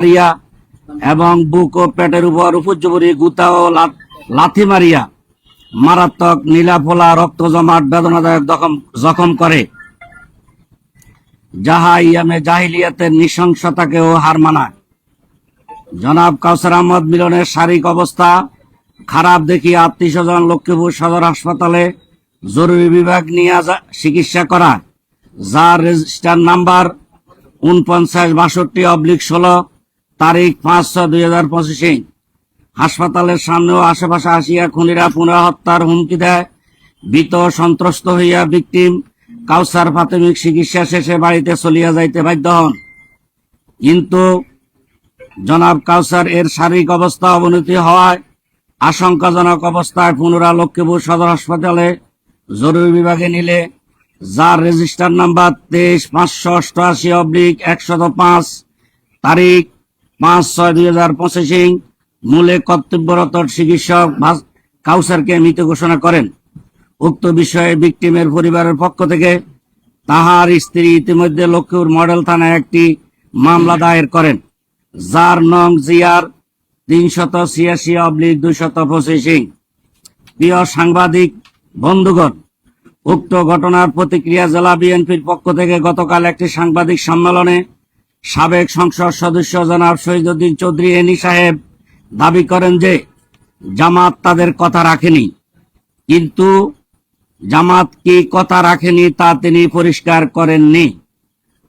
মারিয়া এবং বুক ও পেটের উপর উপর্যুপরি গুতা ও লাথি মারিয়া মারাত্মক নীলাফোলা, রক্ত জমাট, বেদনাদায়ক জখম করে। যাহা ইয়ামে জাহিলিয়াতের নৃশংসতাকেও হার মানায়। জনাব কাউসার আহমদ মিলনের শারীরিক অবস্থা খারাপ দেখি আত্মীয় স্বজন লক্ষ্মীপুর সদর হাসপাতালে জরুরি বিভাগ নিয়ে চিকিৎসা করা যার রেজিস্টার নাম্বার উনপঞ্চাশ বাষট্টি অবলিক ষোলো তারিখ পাঁচ ছয় দুই হাজার পঁচিশে। হাসপাতালের সামনে ও আশেপাশে আসিয়া খুনিরা পুনরাহত্যার হুমকি দেয়। বিত সন্ত্রস্ত হইয়া ভিকটিম কাউসার প্রাথমিক চিকিৎসা শেষে বাড়িতে চলিয়া যাইতে বাধ্য হন। কিন্তু জনাব কাউসার এর শারীরিক অবস্থা অবনতি হওয়ায় আশঙ্কাজনক অবস্থায় পুনরায় লক্ষ্মীপুর সদর হাসপাতালে জরুরি বিভাগে নিলে যার রেজিস্টার নাম্বার তেইশ পাঁচশো অষ্টআশি অব্লিক একশত পাঁচ তারিখ পাঁচ ছয় দুই হাজার পঁচিশে মূলে কর্তব্যরত চিকিৎসক কাউসারকে মৃত ঘোষণা করেন। উক্ত বিষয়ে ভিকটিমের পরিবারের পক্ষ থেকে তাহার স্ত্রী ইতিমধ্যে লক্ষ্মীপুর মডেল থানায় একটি মামলা দায়ের করেন, যার নং জিয়ার তিনশত ছিয়াশি অব্লিক দুইশত পঁচিশে। প্রিয় সাংবাদিক বন্ধুগণ, উক্ত ঘটনার প্রতিক্রিয়া জেলা বিএনপির পক্ষ থেকে গতকাল একটি সাংবাদিক সম্মেলনে সাবেক সংসদ সদস্য জনাব শহীদুদ্দিন চৌধুরী এনি সাহেব দাবি করেন যে জামাত তাদের কথা রাখেনি। কিন্তু জামাত কি কথা রাখেনি তা তিনি পরিষ্কার করেননি।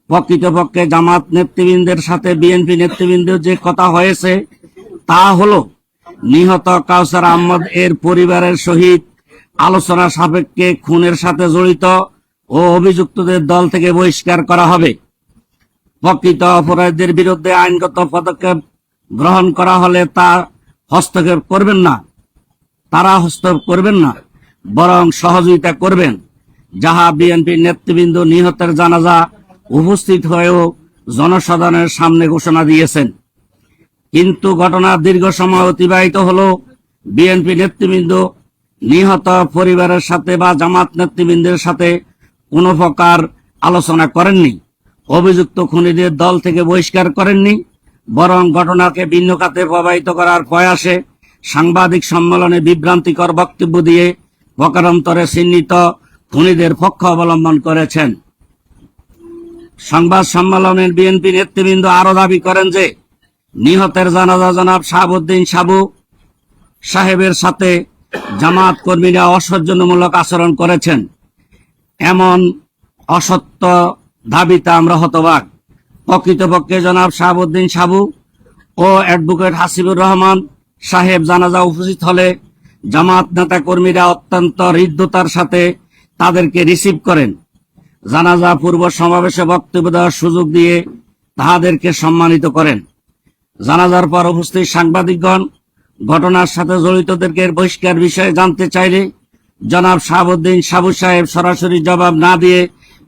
প্রকৃতপক্ষে জামাত নেতৃবৃন্দের সাথে বিএনপি নেতৃবৃন্দের যে কথা হয়েছে, তা হলো নিহত কাউসার আহমদ এর পরিবারের সহিত আলোচনা সাপেক্ষে খুনের সাথে জড়িত ও অভিযুক্তদের দল থেকে বহিষ্কার করা হবে। প্রকৃত অপরাধীদের বিরুদ্ধে আইনগত পদক্ষেপ গ্রহণ করা হলে তা হস্তক্ষেপ করবেন না। তারা হস্তক্ষেপ করবেন না, বরং সহযোগিতা করবেন। যাহা বিএনপি নেতৃবৃন্দ নিহতের জানাজা উপস্থিত হয়েও জনসাধারণের সামনে ঘোষণা দিয়েছেন। কিন্তু ঘটনার দীর্ঘ সময় অতিবাহিত হলো বিএনপি নেতৃবৃন্দ নিহত পরিবারের সাথে বা জামাত নেতৃবৃন্দের সাথে কোনো প্রকার আলোচনা করেননি। অভিযুক্ত খুনিদের দল থেকে বহিষ্কার করেননি, বরং ঘটনাকে ভিন্ন খাতে প্রবাহিত করার প্রয়াসে সাংবাদিক সম্মেলনে বিভ্রান্তিকর বক্তব্য দিয়ে প্রকারান্তরে চিহ্নিত খুনিদের পক্ষ অবলম্বন করেছেন। সংবাদ সম্মেলনের বিএনপি নেতৃবৃন্দ আরও দাবি করেন যে, নিহতের জানাজা জনাব শাহাবুদ্দিন সাবু সাহেবের সাথে জামাত কর্মীরা অসহ্যমূলক আচরণ করেছেন। এমন অসত্য দাবিতে আমরা হতবাক। প্রকৃতপক্ষে জনাব শাহাবুদ্দিন সাবু ও অ্যাডভোকেট হাসিবুর রহমান সাহেব জানাজা উপস্থিত হলে জামাত নেতা কর্মীরা অত্যন্ত হৃদ্যতার সাথে তাদেরকে রিসিভ করেন। জানাজা পূর্ব সমাবেশে বক্তব্য দেওয়ার সুযোগ দিয়ে তাহাদেরকে সম্মানিত করেন। জানাজার পর উপস্থিত সাংবাদিকগণ ঘটনার সাথে জড়িতদেরকে বহিষ্কার বিষয়ে জানতে চাইলে জনাব শাহাবুদ্দিন সাবু সাহেব সরাসরি জবাব না দিয়ে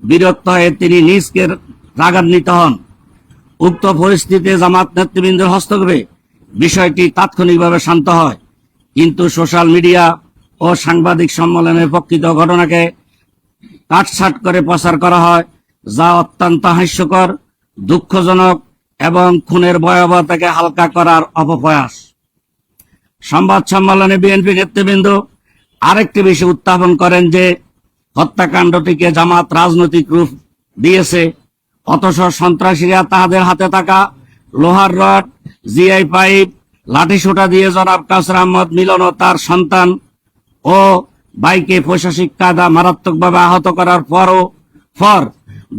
বিরক্ত হয়ে তিনি নিজকে রাগান্বিত হন। উক্ত পরিস্থিতিতে জামাত নেতৃবৃন্দের হস্তক্ষেপে বিষয়টি তাৎক্ষণিকভাবে শান্ত হয়। কিন্তু সোশ্যাল মিডিয়া ও সাংবাদিক সম্মেলনের প্রকৃত ঘটনাকে কাটছাট করে প্রচার করা হয়, যা অত্যন্ত হাস্যকর, দুঃখজনক এবং খুনের ভয়াবহতাকে হালকা করার অপপ্রয়াস। সংবাদ সম্মেলনে বিএনপি নেতৃবৃন্দ আরেকটি বিষয় উত্থাপন করেন যে হত্যাকাণ্ডটিকে জামাত রাজনৈতিক রূপ দিয়েছে। অথচ সন্ত্রাসীরা তাহাদের হাতে থাকা লোহার রড, জিআই পাইপ লাঠিসোঁটা দিয়ে জনাব কাসর আহমদ মিলন ও তার সন্তান ও বাইকে প্রশাসিক কায়দা মারাত্মকভাবে আহত করার পরও ফর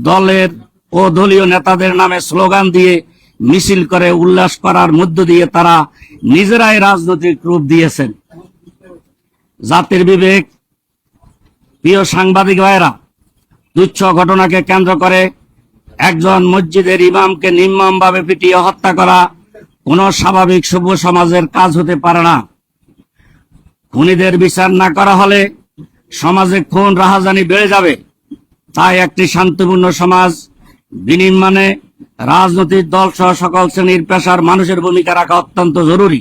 দলের ও দলীয় নেতাদের নামে স্লোগান দিয়ে মিছিল করে উল্লাস করার মধ্য দিয়ে তারা নিজেরাই রাজনৈতিক রূপ দিয়েছেন। জাতির বিবেক প্রিয় সাংবাদিক ভাইরা তুচ্ছ ঘটনাকে কেন্দ্র করে একজন মসজিদের ইমামকে নির্মমভাবে পিটিয়ে হত্যা করা কোনো স্বাভাবিক সভ্য সমাজের কাজ হতে পারে না। খুনিদের বিচার না করা হলে সমাজে খুন রাহাজানি বেড়ে যাবে। তাই একটি শান্তিপূর্ণ সমাজ বিনির্মাণে রাজনৈতিক দল সহ সকল শ্রেণির পেশার মানুষের ভূমিকা রাখা অত্যন্ত জরুরি।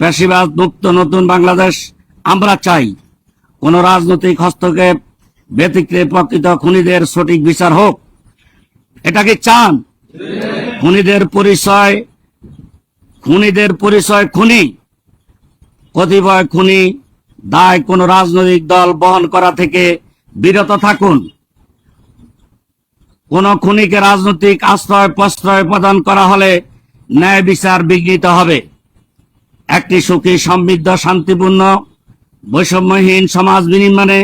পেশিবাদ মুক্ত নতুন বাংলাদেশ আমরা চাই। কোন রাজনৈতিক হস্তক্ষেপ, ব্যতিক্রমে প্রকৃত খুনিদের সঠিক বিচার হোক, এটা কি চান? খুনিদের পরিচয় খুনিদের পরিচয় খুনি, কতিপয় খুনি দায় কোন রাজনৈতিক দল বহন করা থেকে বিরত থাকুন। কোন খুনিকে রাজনৈতিক আশ্রয়, প্রশ্রয় প্রদান করা হলে ন্যায় বিচার বিঘ্নিত হবে। একটি সুখী, সমৃদ্ধ, শান্তিপূর্ণ বৈষম্যহীন সমাজ বিনির্মাণে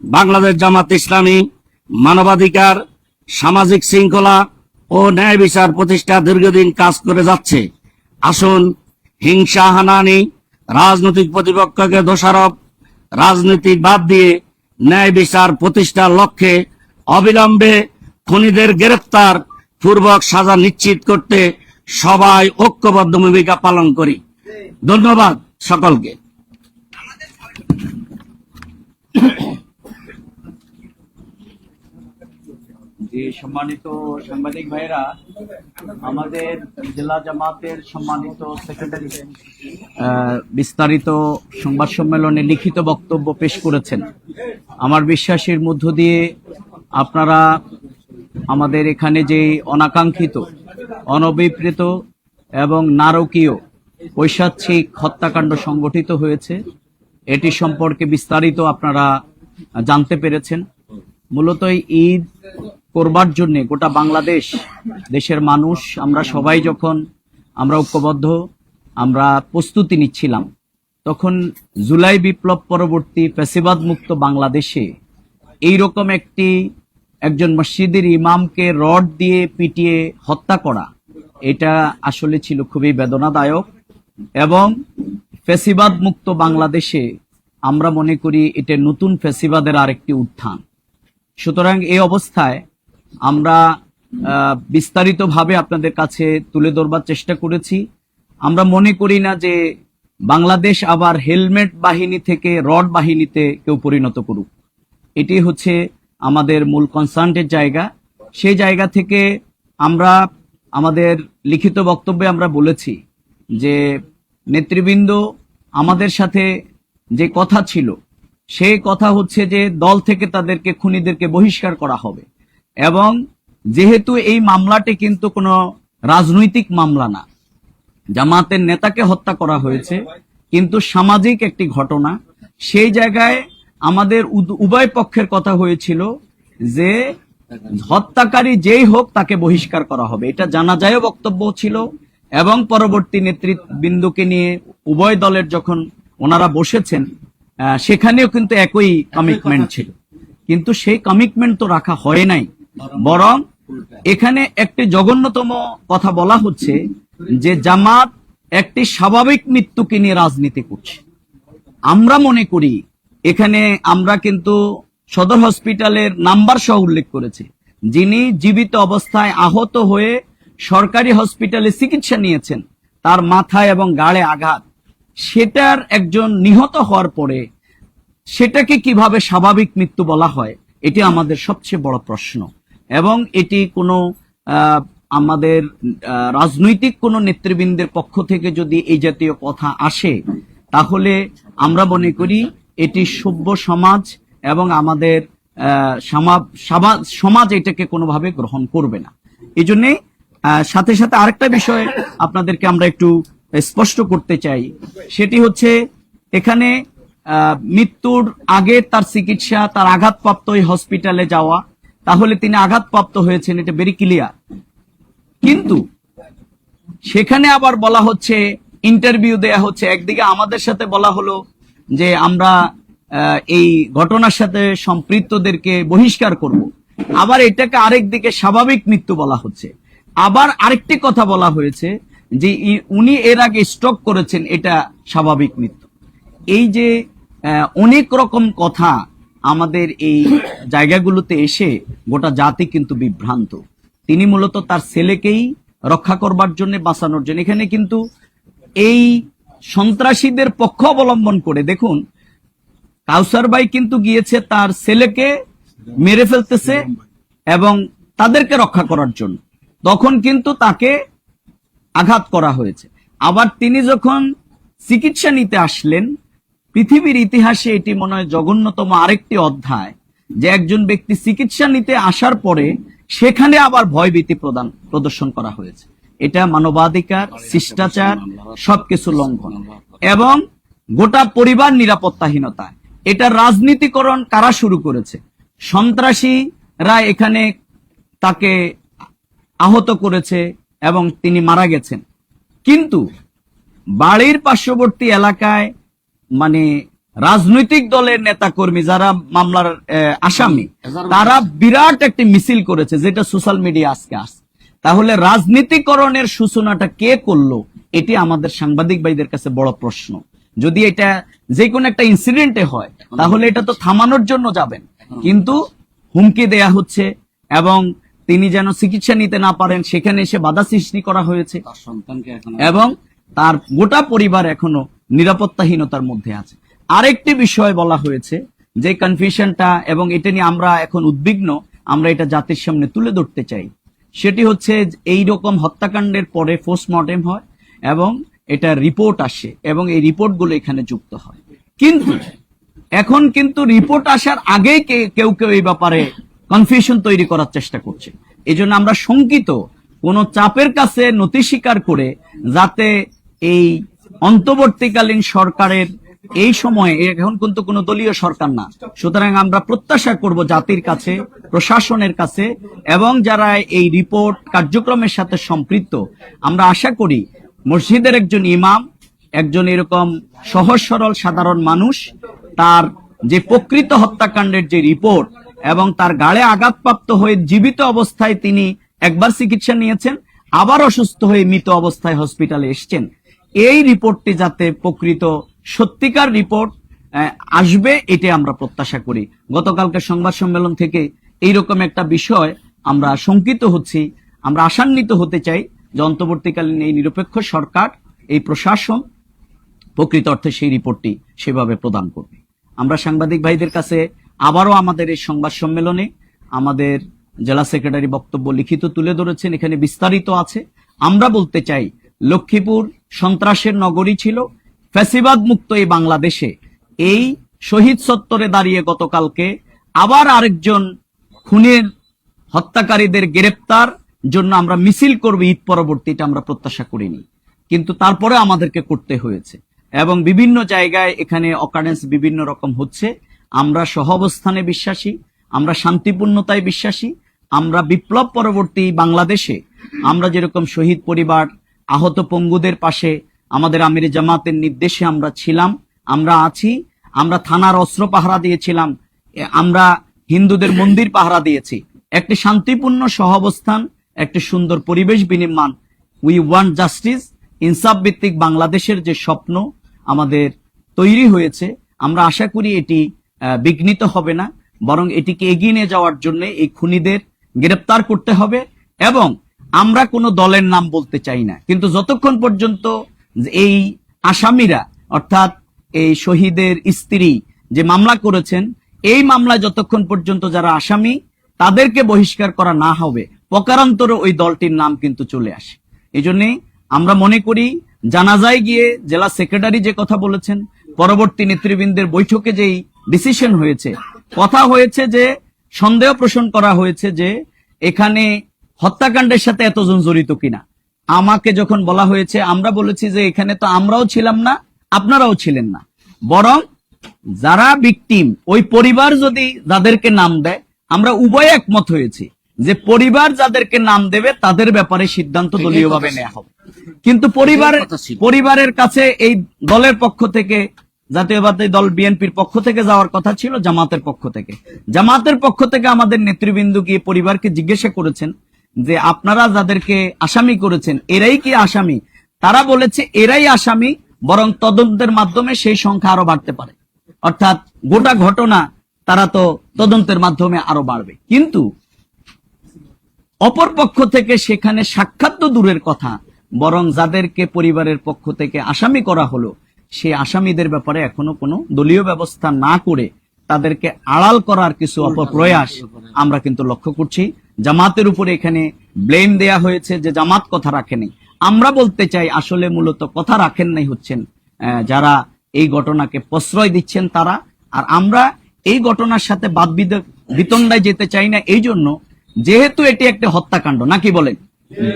বাংলাদেশ জামাত ইসলামী মানবাধিকার, সামাজিক শৃঙ্খলা ও ন্যায় বিচার প্রতিষ্ঠা দীর্ঘদিন কাজ করে যাচ্ছে। আসুন, হিংসা হানানি রাজনৈতিক প্রতিপক্ষকে দোষারোপ, রাজনীতি বাদ দিয়ে ন্যায় বিচার প্রতিষ্ঠার লক্ষ্যে অবিলম্বে খুনিদের গ্রেফতার পূর্বক সাজা নিশ্চিত করতে সবাই ঐক্যবদ্ধ ভূমিকা পালন করি। ধন্যবাদ সকলকে। যে সম্মানিত সাংবাদিক ভাইরা আমাদের জেলা জামাতের সম্মানিত সেক্রেটারি বিস্তারিত সংবাদ সম্মেলনে লিখিত বক্তব্য পেশ করেছেন। আমার বিশ্বাসের মধ্য দিয়ে আপনারা আমাদের এখানে যে অনাকাঙ্ক্ষিত, অনভিপ্রেত এবং নারকীয় ঐশাচ্ছিক হত্যাকাণ্ড সংগঠিত হয়েছে এটি সম্পর্কে বিস্তারিত আপনারা জানতে পেরেছেন। মূলত ঈদ করবার জন্য গোটা বাংলাদেশ, দেশের মানুষ, আমরা সবাই যখন আমরা ঐক্যবদ্ধ, আমরা প্রস্তুতি নিচ্ছিলাম, তখন জুলাই বিপ্লব পরবর্তী ফ্যাসিবাদ মুক্ত বাংলাদেশে এইরকম একটি একজন মসজিদের ইমামকে রড দিয়ে পিটিয়ে হত্যা করা, এটা আসলে ছিল খুবই বেদনাদায়ক এবং ফেসিবাদ মুক্ত বাংলাদেশে আমরা মনে করি এটা নতুন ফেসিবাদের আরেকটি উত্থান। সুতরাং এই অবস্থায় আমরা বিস্তারিতভাবে আপনাদের কাছে তুলে ধরবার চেষ্টা করেছি। আমরা মনে করি না যে বাংলাদেশ আবার হেলমেট বাহিনী থেকে রড বাহিনীতে কেউ পরিণত করুক। এটি হচ্ছে আমাদের মূল কনসার্নের জায়গা। সেই জায়গা থেকে আমরা, আমাদের লিখিত বক্তব্যে আমরা বলেছি যে নেতৃবৃন্দ, আমাদের সাথে যে কথা ছিল সেই কথা হচ্ছে যে দল থেকে তাদেরকে, খুনিদেরকে বহিষ্কার করা হবে। এবং যেহেতু এই মামলাটি কিন্তু কোনো রাজনৈতিক মামলা না, জামাতের নেতাকে হত্যা করা হয়েছে, কিন্তু সামাজিক একটি ঘটনা, সেই জায়গায় আমাদের উভয় পক্ষের কথা হয়েছিল যে হত্যাকারী যেই হোক তাকে বহিষ্কার করা হবে। এটা জানা যায় বক্তব্য ছিল এবং পরবর্তী নেতৃবৃন্দকে নিয়ে উভয় দলের যখন ওনারা বসেছেন সেখানেও কিন্তু একই কমিটমেন্ট ছিল। কিন্তু সেই কমিটমেন্ট তো রাখা হয় নাই। বরং এখানে একটি জঘন্যতম কথা বলা হচ্ছে যে জামাত একটি স্বাভাবিক মৃত্যুকে নিয়ে রাজনীতি করছে। আমরা মনে করি এখানে আমরা কিন্তু সদর হসপিটালের নাম্বার সহ উল্লেখ করেছি। যিনি জীবিত অবস্থায় আহত হয়ে সরকারি হসপিটালে চিকিৎসা নিয়েছেন। তার মাথায় এবং গাড়ে আঘাত। সেটার একজন নিহত হওয়ার পরে সেটাকে কীভাবে স্বাভাবিক মৃত্যু বলা হয়, এটি আমাদের সবচেয়ে বড় প্রশ্ন। এবং এটি কোনো আমাদের রাজনৈতিক কোনো নেতৃবৃন্দের পক্ষ থেকে যদি এই জাতীয় কথা আসে, তাহলে আমরা মনে করি এটি সভ্য সমাজ এবং আমাদের সমাজ এটাকে কোনোভাবে গ্রহণ করবে না। এই সাথে সাথে আরেকটা বিষয় আপনাদেরকে আমরা একটু স্পষ্ট করতে চাই। সেটি হচ্ছে, এখানে মৃত্যুর আগে তার চিকিৎসা, তার আঘাতপ্রাপ্ত ওই হসপিটালে যাওয়া, তাহলে তিনি আঘাতপ্রাপ্ত হয়েছেন, এটা ভেরি ক্লিয়ার কিন্তু, সেখানে আবার বলা হচ্ছে ইন্টারভিউ দেয়া হচ্ছে, একদিকে আমাদের সাথে বলা হলো যে আমরা এই ঘটনার সাথে সম্পৃক্তদেরকে বহিষ্কার করব। আবার এটাকে আরেক দিকে স্বাভাবিক মৃত্যু বলা হচ্ছে। আবার আরেকটি কথা বলা হয়েছে যে উনি এর আগে স্টক করেছেন, এটা স্বাভাবিক মৃত্যু। এই যে অনেক রকম কথা আমাদের এই জায়গাগুলোতে এসে গোটা জাতি কিন্তু বিভ্রান্ত। তিনি মূলত তার ছেলেকেই রক্ষা করবার জন্য বাঁচানোর জন্য। এখানে কিন্তু এই সন্ত্রাসীদের পক্ষ অবলম্বন করে, দেখুন, কাউসার ভাই কিন্তু গিয়েছে তার ছেলেকে মেরে ফেলতেছে এবং তাদেরকে রক্ষা করার জন্য। তখন কিন্তু তাকে আঘাত করা হয়েছে। আবার তিনি যখন চিকিৎসা নিতে আসলেন পৃথিবীর ইতিহাসে এটি মনে হয় জঘন্যতম আরেকটি অধ্যায় যে একজন ব্যক্তি চিকিৎসা নিতে আসার পরে সেখানে আবার ভয়ভীতি প্রদান প্রদর্শন করা হয়েছে। এটা মানবাধিকার শিষ্টাচার সবকিছু লঙ্ঘন। এবং গোটা পরিবার নিরাপত্তাহীনতা এটা রাজনীতিকরণ কারা শুরু করেছে? সন্ত্রাসীরা এখানে তাকে আহত করেছে এবং তিনি মারা গেছেন। কিন্তু বাড়ির পার্শ্ববর্তী এলাকায় মানে রাজনৈতিক দলের নেতাকর্মী যারা মামলার আসামি, তারা বিরাট একটি মিছিল করেছে যেটা সোশ্যাল মিডিয়া আজকে আসছে। তাহলে রাজনীতিকরণের সূচনাটা কে করল, এটি আমাদের সাংবাদিক ভাইদের কাছে বড় প্রশ্ন। যদি এটা যে কোনো একটা ইনসিডেন্টে হয়, তাহলে এটা তো থামানোর জন্য যাবেন। কিন্তু হুমকি দেয়া হচ্ছে এবং তিনি যেন চিকিৎসা নিতে না পারেন সেখানে এসে বাধা সৃষ্টি করা হয়েছে। এবং তার গোটা পরিবার এখনও নিরাপত্তাহীনতার মধ্যে আছে। আরেকটি বিষয় বলা হয়েছে যে কনফিউশনটা এবং এটা নিয়ে আমরা এখন উদ্বিগ্ন আমরা এটা জাতির সামনে তুলে ধরতে চাই। সেটি হচ্ছে এই রকম হত্যাকাণ্ডের পরে পোস্টমর্টেম হয় এবং এটা রিপোর্ট আসে এবং এই রিপোর্টগুলো এখানে যুক্ত হয়। কিন্তু এখন কিন্তু রিপোর্ট আসার আগেই কেউ কেউ এই ব্যাপারে কনফিউশন তৈরি করার চেষ্টা করছে। এই জন্য আমরা শঙ্কিত কোন চাপের কাছে নথি স্বীকার করে যাতে এই অন্তর্বর্তীকালীন সরকারের এই সময়ে, এখন কিন্তু কোনো দলীয় সরকার না, সুতরাং আমরা প্রত্যাশা করব জাতির কাছে, প্রশাসনের কাছে, এবং যারা এই রিপোর্ট কার্যক্রমের সাথে সম্পৃক্ত, আমরা আশা করি মসজিদের একজন ইমাম, একজন এরকম সহজ সরল সাধারণ মানুষ, তার যে প্রকৃত হত্যাকাণ্ডের যে রিপোর্ট এবং তার গাড়ে আঘাতপ্রাপ্ত হয়ে জীবিত অবস্থায় তিনি একবার চিকিৎসা নিয়েছেন, আবার অসুস্থ হয়ে মৃত অবস্থায় হসপিটালে এসছেন। এই রিপোর্টটি যাতে প্রকৃত সত্যিকার রিপোর্ট আসবে এটি আমরা প্রত্যাশা করি। গতকালকে সংবাদ সম্মেলন থেকে এইরকম একটা বিষয় আমরা শঙ্কিত হচ্ছি, আমরা আশান্বিত হতে চাই যে অন্তর্বর্তীকালীন এই নিরপেক্ষ সরকার, এই প্রশাসন প্রকৃত অর্থে সেই রিপোর্টটি সেভাবে প্রদান করবে। আমরা সাংবাদিক ভাইদের কাছে আবারও আমাদের এই সংবাদ সম্মেলনে আমাদের জেলা সেক্রেটারি বক্তব্য লিখিত তুলে ধরেছেন। এখানে বিস্তারিত আছে। আমরা বলতে চাই, লক্ষ্মীপুর সন্ত্রাসের নগরী ছিল, ফ্যাসিবাদ মুক্ত এই বাংলাদেশে। এই শহীদ সত্তরে দাঁড়িয়ে গতকালকে আবার আরেকজন খুনের হত্যাকারীদের গ্রেপ্তার জন্য আমরা মিছিল করব, ঈদ পরবর্তীটা আমরা প্রত্যাশা করিনি। কিন্তু তারপরে আমাদেরকে করতে হয়েছে। এবং বিভিন্ন জায়গায় এখানে অকারেন্স বিভিন্ন রকম হচ্ছে। আমরা সহাবস্থানে বিশ্বাসী, আমরা শান্তিপূর্ণতায় বিশ্বাসী, আমরা বিপ্লব পরবর্তী বাংলাদেশে, আমরা যেরকম শহীদ পরিবার, আহত পঙ্গুদের পাশে আমাদের আমির জামাতের নির্দেশে আমরা ছিলাম, আমরা আছি, আমরা থানার অস্ত্র পাহারা দিয়েছিলাম আমরা হিন্দুদের মন্দির পাহারা দিয়েছি। একটি শান্তিপূর্ণ সহাবস্থান, একটি সুন্দর পরিবেশ বিনির্মাণ উই ওয়ান্ট জাস্টিস ইনসাফ ভিত্তিক বাংলাদেশের যে স্বপ্ন আমাদের তৈরি হয়েছে, আমরা আশা করি এটি বিঘ্নিত হবে না, বরং এটিকে এগিয়ে নিয়ে যাওয়ার জন্য এই খুনিদের গ্রেপ্তার করতে হবে এবং আমরা কোনো দলের নাম বলতে চাই না। কিন্তু যতক্ষণ পর্যন্ত এই আসামিরা, অর্থাৎ এই শহীদের স্ত্রী যে মামলা করেছেন, এই মামলায় যতক্ষণ পর্যন্ত যারা আসামি, তাদেরকে বহিষ্কার করা না হবে, প্রকারান্তরে ওই দলটির নাম কিন্তু চলে আসে। এই আমরা মনে করি জানাজায় গিয়ে জেলা সেক্রেটারি যে কথা বলেছেন, পরবর্তী নেতৃবৃন্দের বৈঠকে যেই ডিসিশন হয়েছে। কথা হয়েছে যে সন্দেহ পোষণ করা হয়েছে যে এখানে হত্যাকাণ্ডের সাথে এতজন জড়িত কিনা। আমাকে যখন বলা হয়েছে আমরা বলেছি যে এখানে তো আমরাও ছিলাম না আপনারাও ছিলেন না। বরং যারা ভিকটিম ওই পরিবার যদি যাদেরকে নাম দেয় আমরা উভয় একমত হয়েছি যে পরিবার যাদেরকে নাম দেবে তাদের ব্যাপারে সিদ্ধান্ত দলীয়ভাবে নেওয়া হবে। কিন্তু পরিবার। পরিবারের কাছে এই দলের পক্ষ থেকে জাতীয়বাদী দল বিএনপির পক্ষ থেকে যাওয়ার কথা ছিল জামাতের পক্ষ থেকে। জামাতের পক্ষ থেকে আমাদের নেতৃবৃন্দ গিয়ে পরিবারকে জিজ্ঞাসা করেছেন যে আপনারা যাদেরকে আসামি করেছেন, এরাই কি আসামি? তারা বলেছে এরাই আসামি, বরং তদন্তের মাধ্যমে সেই সংখ্যা আরও বাড়তে পারে। অর্থাৎ গোটা ঘটনা তারা তো তদন্তের মাধ্যমে আরও বাড়বে। কিন্তু অপর পক্ষ থেকে সেখানে সাক্ষাৎ তো দূরের কথা, বরং যাদেরকে পরিবারের পক্ষ থেকে আসামি করা হলো সে আসামিদের ব্যাপারে এখনও কোনো দলীয় ব্যবস্থা না করে তাদেরকে আড়াল করার কিছু অপপ্রয়াস আমরা কিন্তু লক্ষ্য করছি। জামাতের উপরে এখানে ব্লেম দেয়া হয়েছে যে জামাত কথা রাখেনি। আমরা বলতে চাই আসলে মূলত কথা রাখেন নাই হচ্ছেন যারা এই ঘটনাকে প্রশ্রয় দিচ্ছেন তারা। আর আমরা এই ঘটনার সাথে বাদ বিতণ্ডায় যেতে চাই না এই জন্য যেহেতু এটি একটি হত্যাকাণ্ড নাকি বলেন?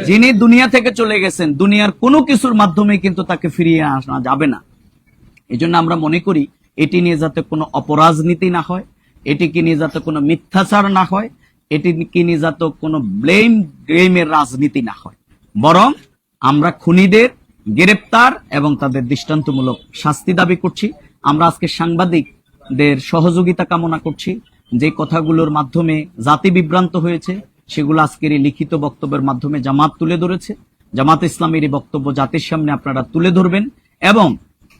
যিনি দুনিয়া থেকে চলে গেছেন দুনিয়ার কোনো কিছুর মাধ্যমে কিন্তু তাকে ফিরিয়ে আনা যাবে না। এই আমরা মনে করি এটি নিয়ে যাতে কোনো অপরাজনীতি না হয়, এটিকে নিয়ে যাতে কোনো মিথ্যাচার না হয়, এটিকে নিয়ে যাতে কোনো ব্লেম গেমের রাজনীতি না হয়। বরং আমরা খুনিদের গ্রেপ্তার এবং তাদের দৃষ্টান্তমূলক শাস্তি দাবি করছি। আমরা আজকে সাংবাদিকদের সহযোগিতা কামনা করছি। যে কথাগুলোর মাধ্যমে জাতি বিভ্রান্ত হয়েছে, সেগুলো আজকের এই লিখিত বক্তব্যের মাধ্যমে জামাত তুলে ধরেছে। জামাত ইসলামের এই বক্তব্য জাতির সামনে আপনারা তুলে ধরবেন এবং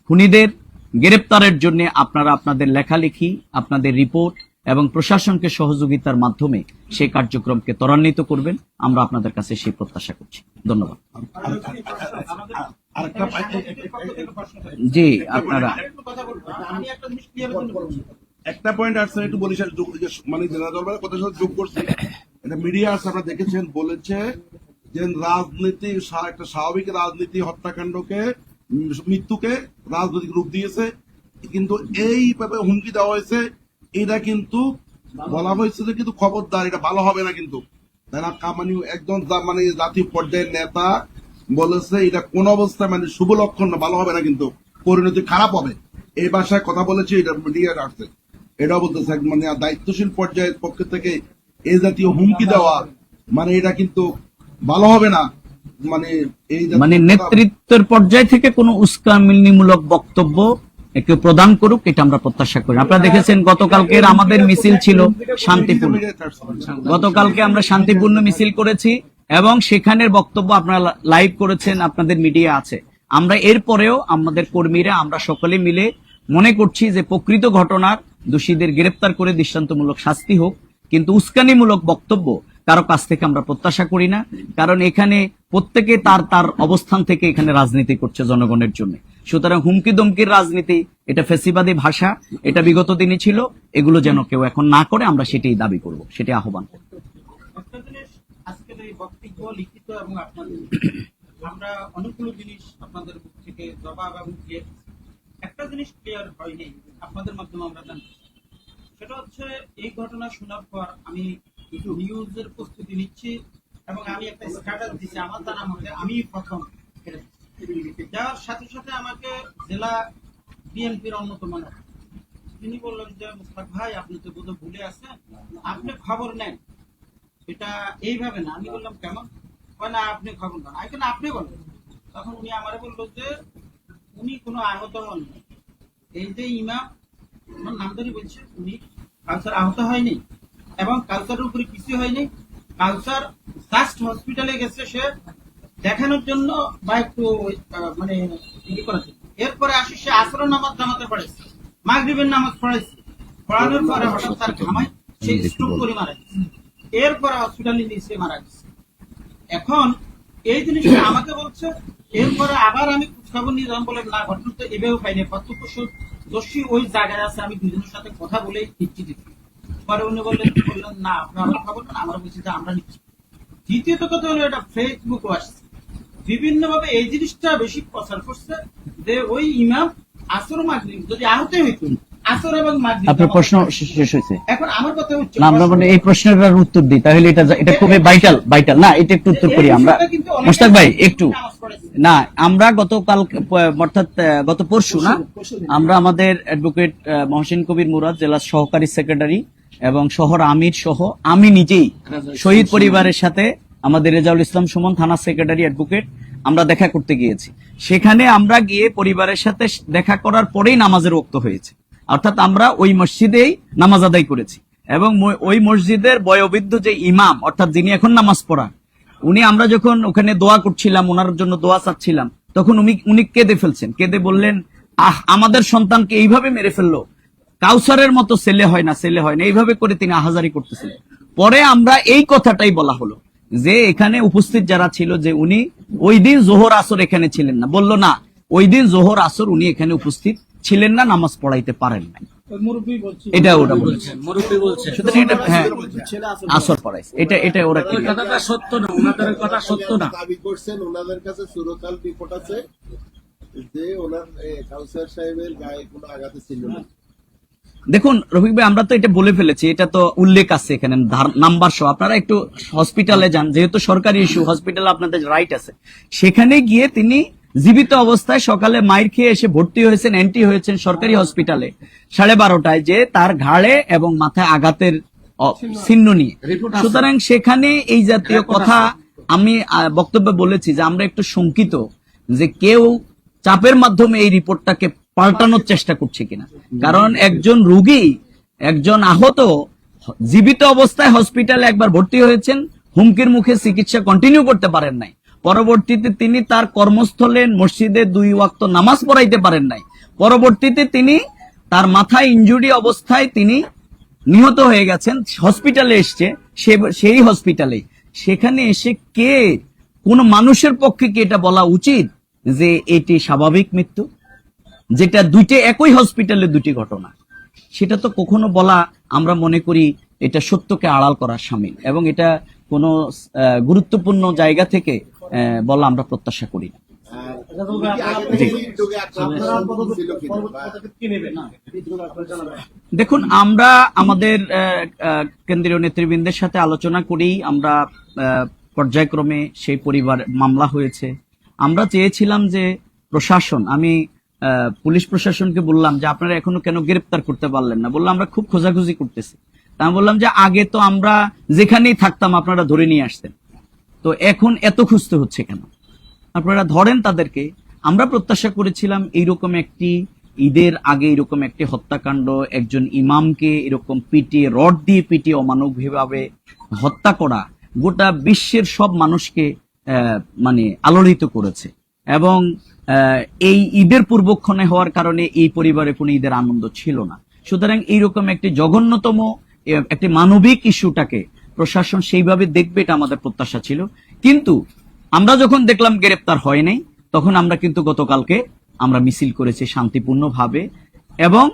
খুনিদের গ্রেপ্তারের জন্য আপনারা আপনাদের লেখালেখি, আপনাদের রিপোর্ট এবং প্রশাসনকে সহযোগিতার মাধ্যমে সেই কার্যক্রমকে ত্বরান্বিত করবেন। আমরা আপনাদের কাছে সেই প্রত্যাশা করছি। ধন্যবাদ। জি, আপনারা। একটা পয়েন্ট আসছে একটু বলি মানে দরবারের কথার সাথে যোগ করছে। এটা মিডিয়া আছে, আপনারা দেখেছেন, বলেছে যে রাজনীতি একটা স্বাভাবিক রাজনীতি হত্যাকাণ্ডকে মৃত্যুকে রাজনৈতিক রূপ দিয়েছে, কিন্তু এইভাবে হুমকি দেওয়া হয়েছে, এটা কিন্তু বলা হয়েছে যে কিন্তু খবরদার, এটা ভালো হবে না কিন্তু। একজন মানে জাতীয় পর্যায়ের নেতা বলেছে, এটা কোন অবস্থায় মানে শুভ লক্ষণ না, ভালো হবে না কিন্তু, পরিণতি খারাপ হবে। এই ভাষায় কথা বলেছে, এটা মিডিয়া আসছে এটাও বলতেছে মানে দায়িত্বশীল পর্যায়ের পক্ষ থেকে এই জাতীয় হুমকি দেওয়া মানে এটা কিন্তু ভালো হবে না। মানে এই মানে নেতৃত্বের পর্যায় থেকে কোনো উস্কামিমূলক বক্তব্য একটু প্রদান করুক এটা আমরা প্রত্যাশা করি। আপনারা দেখেছেন গতকালকের আমাদের মিছিল ছিল শান্তিপূর্ণ। গতকালকে আমরা শান্তিপূর্ণ মিছিল করেছি এবং সেখানের বক্তব্য আপনারা লাইভ করেছেন আপনাদের মিডিয়া আছে। আমরা এরপরেও আমাদের কর্মীরা আমরা সকলে মিলে মনে করছি যে প্রকৃত ঘটনার দোষীদের গ্রেপ্তার করে দৃষ্টান্তমূলক শাস্তি হোক কিন্তু উস্কানিমূলক বক্তব্য কারও কাছ থেকে আমরা প্রত্যাশা করি না কারণ এখানে প্রত্যেকে তার তার অবস্থান থেকে এখানে রাজনীতি করছে জনগণের জন্য। সুতরাং হুমকি দমকির রাজনীতি এটা ফেসিবাদী ভাষা এটা বিগত দিনে ছিল এগুলো যেন কেউ এখন না করে আমরা সেটাই দাবি করব সেটি আহ্বান করব। আজকের এই বক্তব্য লিখিত এবং আপনাদের আমরা অনেকগুলো জিনিস আপনাদের মুখ থেকে জবাব এবং একটা জিনিস ক্লিয়ার হয়নি আপনাদের মাধ্যমে আমরা জানতে সেটা হচ্ছে এই ঘটনা শোনার পর আমি নিউজের প্রস্তুতি নিচ্ছি এবং আমি একটা স্ট্যাটাস দিচ্ছি আমার জানা মতে আমি প্রথম। যার সাথে সাথে আমাকে জেলা বিএনপির অন্যতম তিনি বললেন যে, মুস্তাক ভাই, আপনি তো বোধহয় ভুলে আছেন। আপনি খবর নেন। এটা এইভাবে না। আমি বললাম কেমন না, আপনি খবর নেন কেন আপনি বলেন। তখন উনি আমারে বলল যে, উনি কোনো আহত হন। এই যে ইমাম আমার নাম ধরে বলছে, উনি আহত হয়নি। এবং কালচারের উপরে কিছু হয়নি। কালচার জাস্ট হসপিটালে গেছে সে দেখানোর জন্য বা একটু মানে ই করার জন্য। এরপরে আসি সে আসর নামাজ জামাতে পড়েছে মাগরিবের নামাজ পড়াইছে পড়ানোর পরে হঠাৎ তার ঘামায় সে স্ট্রোক করে মারা গেছে। এরপরে হসপিটালে নিয়ে সে মারা গেছে। এখন এই জিনিসটা আমাকে বলছে এরপরে আবার আমি খোঁজখবর নিয়ে যান বলে না ঘটনা তো এভাবে পাইনি প্রত্যক্ষ দোষী ওই জায়গায় আছে আমি দুজনের সাথে কথা বলে দিচ্ছি পরে উনি বললেন বললেন না আপনি আমার খবর নেন আমরা বলছি যে আমরা নিচ্ছি। দ্বিতীয়ত কথা হলো এটা ফেসবুকও আসছে। বিভিন্ন ভাবে এই জিনিসটা বেশি প্রচার করছে যে ওই ইমাম আসর মাগরিব যদি আহত হইতো আসর এবং মাগরিব। আপনার প্রশ্ন শেষ শেষ হয়েছে। এখন আমার কথা হচ্ছে না আমরা মানে এই প্রশ্নের উত্তর দিই তাহলে এটা এটা খুবই ভাইটাল ভাইটাল না এটা একটু উত্তর করি আমরা। মুস্তাক ভাই একটু। না আমরা গতকাল অর্থাৎ গত পরশু না আমরা আমাদের অ্যাডভোকেট মহসিন কবির মুরাদ জেলা সহকারী সেক্রেটারি এবং শহর আমির সহ আমি নিজেই শহীদ পরিবারের সাথে আমাদের রেজাউল ইসলাম সুমন থানা সেক্রেটারি অ্যাডভোকেট আমরা দেখা করতে গিয়েছি। সেখানে আমরা গিয়ে পরিবারের সাথে দেখা করার পরেই নামাজের ওক্ত হয়েছে। অর্থাৎ আমরা ওই মসজিদেই নামাজ আদায় করেছি। এবং ওই মসজিদের বয়োবৃদ্ধ যে ইমাম, অর্থাৎ যিনি এখন নামাজ পড়ান, উনি আমরা যখন ওখানে দোয়া করছিলাম, ওনার জন্য দোয়া চাচ্ছিলাম, তখন উনি উনি কেঁদে ফেলছেন। কেঁদে বললেন, আহ, আমাদের সন্তানকে এইভাবে মেরে ফেলল। কাউসারের মতো ছেলে হয় না ছেলে হয় না। এইভাবে করে তিনি আহাজারি করতেছিলেন। পরে আমরা এই কথাটাই বলা হলো যে এখানে উপস্থিত যারা ছিল যে উনি ওই দিন জোহর আসর এখানে ছিলেন না। বলল না ওই দিন জোহর আসর উনি এখানে উপস্থিত ছিলেন না নামাজ পড়াইতে পারেন না এটা ওরা বলছে। মুরব্বী বলছে সুতরাং এটা হ্যাঁ আসর পড়াইছে। এটা এটা ওরা কথাটা সত্য না ওনাদের কথা সত্য না। দাবি করছেন ওনাদের কাছে সুরকাল রিপোর্ট আছে যে ওনার কাউসার সাহেবের গায়ে কোনো আঘাতে ছিল না। দেখুন রফিক ভাই আমরা তো এটা বলে ফেলেছি এটা তো উল্লেখ আছে এখানে নাম্বার সহ। আপনারা একটু হসপিটালে যান যেহেতু সরকারি ইস্যু হসপিটালে আপনাদের রাইট আছে। সেখানে গিয়ে তিনি জীবিত অবস্থায় সকালে মাইর খেয়ে এসে ভর্তি হয়েছেন এন্ট্রি হয়েছেন সরকারি হসপিটালে সাড়ে বারোটায় যে তার ঘাড়ে এবং মাথায় আঘাতের চিহ্ন নিয়ে। সুতরাং সেখানে এই জাতীয় কথা আমি বক্তব্যে বলেছি যে আমরা একটু শঙ্কিত যে কেউ চাপের মাধ্যমে এই রিপোর্টটাকে পাল্টানোর চেষ্টা করছে কিনা। কারণ একজন রুগী, একজন আহত, জীবিত অবস্থায় হসপিটালে একবার ভর্তি হয়েছেন, হুমকির মুখে চিকিৎসা কন্টিনিউ করতে পারেন নাই। পরবর্তীতে তিনি তার কর্মস্থলে মসজিদে দুই ওয়াক্ত নামাজ পড়াইতে পারেন নাই। পরবর্তীতে তিনি তার মাথায় ইনজুরি অবস্থায় তিনি নিহত হয়ে গেছেন হসপিটালে এসছে সেই হসপিটালে সেখানে এসে কে, কোন মানুষের পক্ষে কি এটা বলা উচিত যে এটি স্বাভাবিক মৃত্যু? যেটা দুইটা একই হসপিটালে দুটি ঘটনা। সেটা তো কখনো বলা আমরা মনে করি এটা সত্যকে আড়াল করার সামিল এবং এটা কোনো গুরুত্বপূর্ণ জায়গা থেকে বলা আমরা প্রত্যাশা করি না। দেখুন, আমরা আমাদের কেন্দ্রীয় নেতৃবৃন্দের সাথে আলোচনা করেই আমরা পর্যায়ক্রমে সেই পরিবার মামলা হয়েছে। আমরা চেয়েছিলাম যে প্রশাসন, আমি পুলিশ প্রশাসনকে বললাম যে আপনারা এখনও কেন গ্রেপ্তার করতে পারলেন না? বললাম আমরা খুব খোঁজাখুঁজি করতেছি। তা বললাম যে আগে তো আমরা যেখানেই থাকতাম আপনারা ধরে নিয়ে আসতেন। তো এখন এত খুঁজতে হচ্ছে কেন? আপনারা ধরেন তাদেরকে। আমরা প্রত্যাশা করেছিলাম এইরকম একটি ঈদের আগে এরকম একটি হত্যাকাণ্ড, একজন ইমামকে এরকম পিটিয়ে, রড দিয়ে পিটিয়ে অমানবিকভাবে হত্যা করা গোটা বিশ্বের সব মানুষকে মানে আলোড়িত করেছে। এবং এই ঈদের পূর্বক্ষণে হওয়ার কারণে এই পরিবারে কোনো ঈদের আনন্দ ছিল না। সুতরাং এইরকম একটি জঘন্যতম একটি মানবিক ইস্যুটাকে প্রশাসন সেইভাবে দেখবে এটা আমাদের প্রত্যাশা ছিল। কিন্তু আমরা যখন দেখলাম গ্রেপ্তার হয় নাই, তখন আমরা কিন্তু গতকালকে আমরা মিছিল করেছি শান্তিপূর্ণভাবে এবং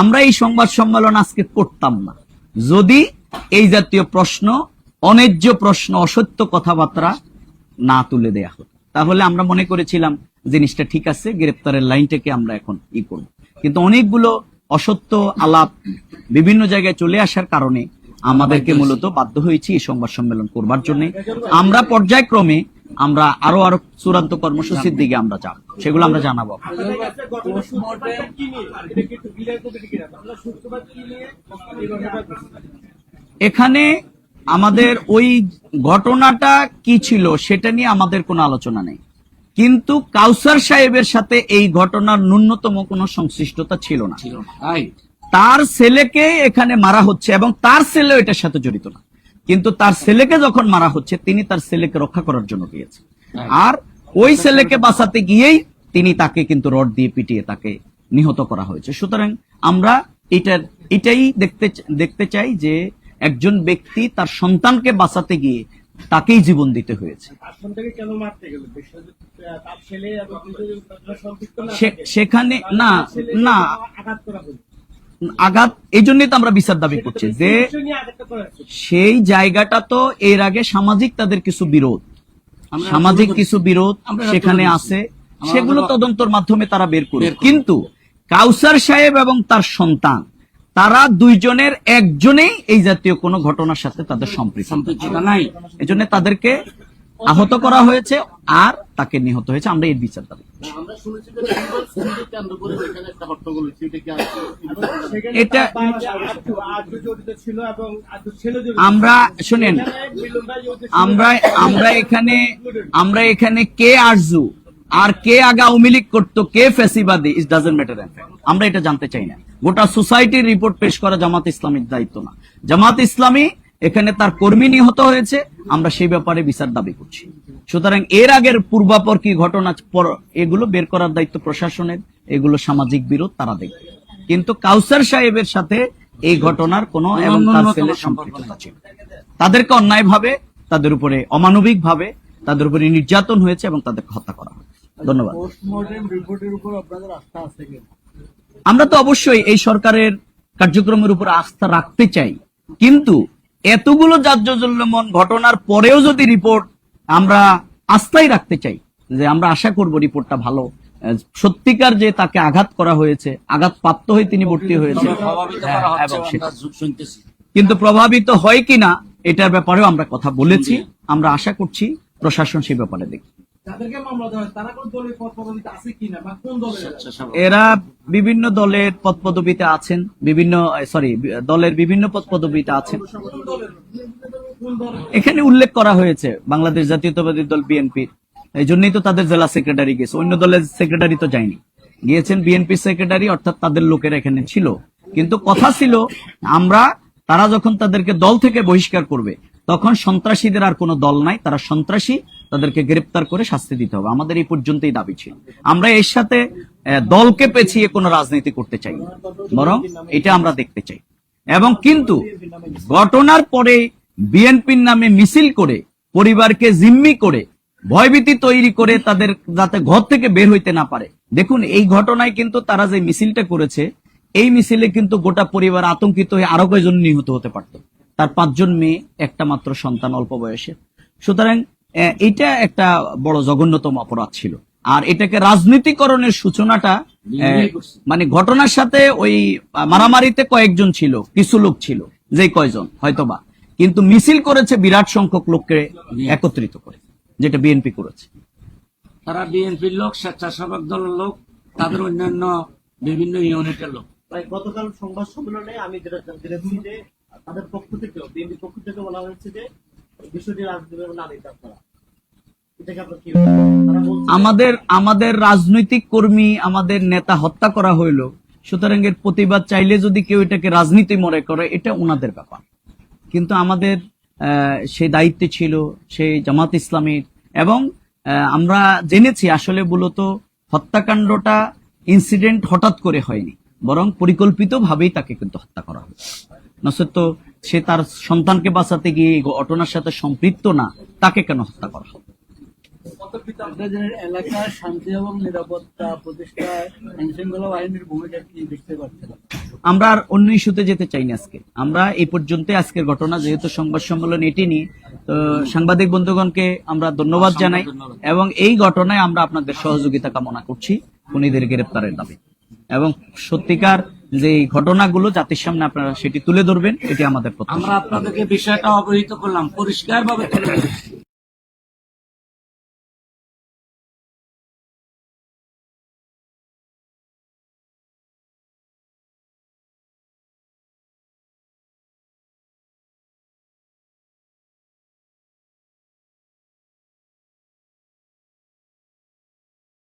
আমরা এই সংবাদ সম্মেলন আজকে করতাম না। যদি এই জাতীয় প্রশ্ন, অন্যায্য প্রশ্ন, অসত্য কথাবার্তা না তুলে দেয়া হতো। তাহলে আমরা মনে করেছিলাম জিনিসটা ঠিক আছে, গ্রেপ্তারের লাইনটাকে আমরা এখন ই করব কিন্তু অনেকগুলো অসত্য আলাপ বিভিন্ন জায়গায় চলে আসার কারণে আমাদেরকে মূলত বাধ্য হয়েছি এই সংবাদ সম্মেলন করবার জন্য আমরা পর্যায়ক্রমে আমরা আরও আরও চূড়ান্ত কর্মসূচির দিকে আমরা যাব, সেগুলো আমরা জানাব? এখানে আমাদের ওই ঘটনাটা কি ছিল সেটা নিয়ে আমাদের কোনো আলোচনা নেই। কিন্তু কাউসার সাহেবের সাথে এই ঘটনার ন্যূনতম কোনো সংশ্লিষ্টতা ছিল না। তার ছেলেকে এখানে মারা হচ্ছে এবং তার ছেলেও এটার সাথে জড়িত না। কিন্তু তার ছেলেকে যখন মারা হচ্ছে তিনি তার ছেলেকে রক্ষা করার জন্য গিয়েছেন। আর ওই ছেলেকে বাঁচাতে গিয়েই তিনি তাকে কিন্তু রড দিয়ে পিটিয়ে তাকে নিহত করা হয়েছে। সুতরাং আমরা এটার এটাই দেখতে দেখতে চাই যে একজন ব্যক্তি তার সন্তানকে বাঁচাতে গিয়ে তাকেই জীবন দিতে হয়েছে। সেখানে না না। আঘাত করা এই জন্যই তো আমরা বিচার দাবি করছি যে করা সেই জায়গাটা তো এর আগে সামাজিক তাদের কিছু বিরোধ। সামাজিক কিছু বিরোধ সেখানে আছে। সেগুলো তদন্তর মাধ্যমে তারা বের করবে। কিন্তু কাউসার সাহেব এবং তার সন্তান তারা দুইজনের একজনেই এই জাতীয় কোনো ঘটনার সাথে তাদের সম্পৃক্ত সম্পৃক্ততা নাই। এজন্য তাদেরকে আহত করা হয়েছে আর তাকে নিহত হয়েছে। আমরা এর বিচার দাবি এটা আমরা শুনেন। আমরা আমরা এখানে আমরা এখানে কে আরজু? আর কে আগে আওয়ামী লীগ করতো কে ফেসিবাদী ইট ডাজেন্ট ম্যাটার আমরা এটা জানতে চাই না। গোটা সোসাইটির রিপোর্ট পেশ করা জামাত ইসলামীর দায়িত্ব না। জামাত ইসলামী এখানে তার কর্মী নিহত হয়েছে আমরা সেই ব্যাপারে বিচার দাবি করছি। সুতরাং এর আগের পূর্বাপর কি ঘটনা এগুলো বের করার দায়িত্ব প্রশাসনের এগুলো সামাজিক বিরোধ তারা দেখবে। কিন্তু কাউসার সাহেবের সাথে এই ঘটনার কোনো এবং তার ছেলের সম্পর্ক সম্পৃক্ততা ছিল তাদেরকে অন্যায় ভাবে তাদের উপরে অমানবিক ভাবে তাদের উপরে নির্যাতন হয়েছে এবং তাদেরকে হত্যা করা হয়েছে। ধন্যবাদ। পোস্টমর্টেম রিপোর্টের উপর আপনাদের আস্থা আছে কি আমরা তো অবশ্যই এই সরকারের কার্যক্রমের উপর আস্থা রাখতে চাই। কিন্তু এতগুলো জাজ্জল্যমন ঘটনার পরেও যদি রিপোর্ট আমরা আস্থাই রাখতে চাই যে আমরা আশা করব রিপোর্টটা ভালো সত্যিকার যে তাকে আঘাত করা হয়েছে আঘাত প্রাপ্ত হয়ে তিনি ভর্তি হয়েছে হ্যাঁ, কিন্তু প্রভাবিত হয় কিনা এটার ব্যাপারেও আমরা কথা বলেছি আমরা আশা করছি প্রশাসন সেই ব্যাপারে দেখবে। দলের স্বেচ্ছাসেবক। এরা বিভিন্ন দলের পদ পদবিতে আছেন বিভিন্ন সরি দলের বিভিন্ন পদ পদবিতে আছেন এখানে উল্লেখ করা হয়েছে বাংলাদেশ জাতীয়তাবাদী দল বিএনপির। এই জন্যই তো তাদের জেলা সেক্রেটারি গেছে। অন্য দলের সেক্রেটারি তো যায়নি। গিয়েছেন বিএনপি সেক্রেটারি অর্থাৎ তাদের লোকেরা এখানে ছিল। কিন্তু কথা ছিল আমরা তারা যখন তাদেরকে দল থেকে বহিষ্কার করবে তখন সন্ত্রাসীদের আর কোনো দল নাই। তারা সন্ত্রাসী তাদেরকে গ্রেপ্তার করে শাস্তি দিতে হবে। আমাদের এই পর্যন্তই দাবি ছিল। আমরা এর সাথে দলকে পেছিয়ে কোনো রাজনীতি করতে চাই বরং এটা আমরা দেখতে চাই। এবং কিন্তু ঘটনার পরে বিএনপির নামে মিছিল করে, পরিবারকে জিম্মি করে, ভয়ভীতি তৈরি করে তাদের, যাতে ঘর থেকে বের হইতে না পারে। দেখুন, এই ঘটনায় কিন্তু তারা যে মিছিলটা করেছে, এই মিছিলে কিন্তু গোটা পরিবার আতঙ্কিত হয়ে আরও কয়েকজন নিহত হতে পারত। তার পাঁচজন মেয়ে, একটা মাত্র সন্তান, অল্প বয়সে সুতরাং এটা একটা বড় জঘন্যতম অপরাধ ছিল। আর এটাকে রাজনীতিকরণের সূচনাটা মানে ঘটনার সাথে ওই মারামারিতে কয়েকজন ছিল কিছু লোক ছিল যে কয়জন হয়তোবা। কিন্তু মিছিল করেছে বিরাট সংখ্যক লোককে একত্রিত করে যেটা বিএনপি করেছে। তারা বিএনপির লোক স্বেচ্ছাসেবক দলের লোক তাদের অন্যান্য বিভিন্ন ইউনিটের লোক। গতকাল সংবাদ সম্মেলনে আমি যেটা জানতে যে তাদের পক্ষ থেকে বিএনপি পক্ষ থেকে বলা হয়েছে যে বিষয়টি রাজনীতির না নিতে আপনারা এটাকে আপনার কি তারা বলছে আমাদের আমাদের রাজনৈতিক কর্মী, আমাদের নেতা হত্যা করা হইল, সুতরাং এর প্রতিবাদ চাইলে যদি কেউ এটাকে রাজনীতি মনে করে, এটা ওনাদের ব্যাপার। কিন্তু আমাদের সেই দায়িত্বে ছিল সেই জামাত ইসলামীর, এবং আমরা জেনেছি আসলে মূলত হত্যাকাণ্ডটা ইনসিডেন্ট হঠাৎ করে হয়নি, বরং পরিকল্পিত ভাবেই তাকে কিন্তু হত্যা করা হয়েছে নচেত তো সে তার সন্তানকে বাঁচাতে গিয়ে ঘটনার সাথে সম্পৃক্ত না, তাকে কেন হত্যা করা হবে আপনাদের এলাকার শান্তি এবং নিরাপত্তা প্রতিষ্ঠায় আইন শৃঙ্খলা বাহিনীর ভূমিকা কি দেখতে পাচ্ছেন? আমরা আর অন্য ইস্যুতে যেতে চাই না আজকে। আমরা এই পর্যন্ত আজকের ঘটনা যেহেতু সংবাদ সম্মেলন এটি নিয়ে তো সাংবাদিক বন্ধুগণকে আমরা ধন্যবাদ জানাই এবং এই ঘটনায় আমরা আপনাদের সহযোগিতা কামনা করছি খুনিদের গ্রেপ্তারের দাবি। এবং সত্যিকার যে ঘটনাগুলো জাতির সামনে আপনারা সেটি তুলে ধরবেন এটি আমাদের আমরা আপনাদেরকে বিষয়টা অবহিত করলাম পরিষ্কার ভাবে তুলে